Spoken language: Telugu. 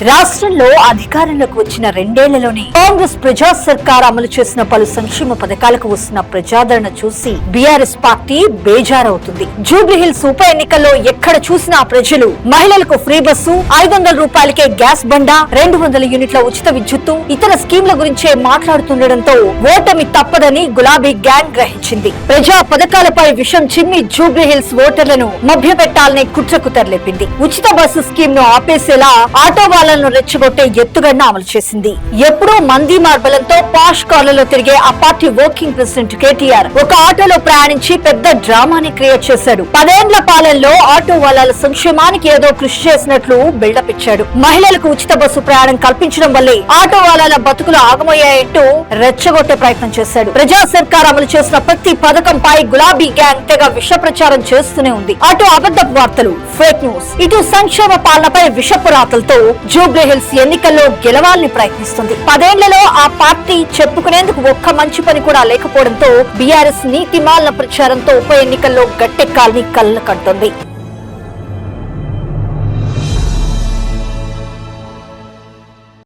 రాష్ట్రంలో అధికారంలోకి వచ్చిన రెండేళ్ళలోనే కాంగ్రెస్ ప్రజా సర్కార్ అమలు చేసిన పలు సంక్షేమ పథకాలకు వస్తున్న ప్రజాదరణ చూసి బీఆర్ఎస్ పార్టీ బేజారవుతుంది. జూబ్లీహిల్స్ ఉప ఎన్నికల్లో ఎక్కడ చూసినా ప్రజలు మహిళలకు ఫ్రీ బస్సు ఐదు వందల రూపాయలకే గ్యాస్ బండ రెండు వందల యూనిట్ల ఉచిత విద్యుత్తు ఇతర స్కీంల గురించే మాట్లాడుతుండటంతో ఓటమి తప్పదని గులాబీ గ్యాంగ్ గ్రహించింది. ప్రజా పథకాలపై విషం చిమ్మి జూబ్లీహిల్స్ ఓటర్లను మభ్యపెట్టాలనే కుట్రకు తెరలేపింది. ఉచిత బస్సు స్కీమ్ను ఆపేసేలా ఆటో వాళ్ళను రెచ్చగొట్టే ఎత్తుగడను అమలు చేసింది. ఎప్పుడూ మంది మార్బలంతో పాష్ కార్లలో తిరిగే ఆ పార్టీ వర్కింగ్ ప్రెసిడెంట్ కేటీఆర్ ఒక ఆటోలో ప్రయాణించి పెద్ద డ్రామాని క్రియేట్ చేశాడు. పదేండ్ల పాలనలో ఆటో వాళ్ళ సంక్షేమానికి ఏదో కృషి చేసినట్లు బిల్డప్ ఇచ్చాడు. మహిళలకు ఉచిత బస్సు ప్రయాణం కల్పించడం వల్లే ఆటో వాళ్ళ బతుకులు ఆగమయ్యాయంటూ రెచ్చగొట్టే ప్రయత్నం చేశాడు. ప్రజా సర్కార్ అమలు చేసిన ప్రతి పథకంపై గులాబీ గ్యాంగ్ తెగ విష ప్రచారం చేస్తూనే ఉంది. అటు అబద్ధపు వార్తలు ఫేక్ న్యూస్ ఇటు సంక్షేమ పాలనపై విషపు రాతలతో జూబ్లీ హిల్స్ ఎన్నికల్లో గెలవాలని ప్రయత్నిస్తుంది. పదేళ్ళలో ఆ పార్టీ చెప్పుకునేందుకు ఒక్క మంచి పని కూడా లేకపోవడంతో బీఆర్ఎస్ నీతిమాలిన ప్రచారంతో ఉప ఎన్నికల్లో గట్టెక్కాలని కళ్ళ కంటుంది.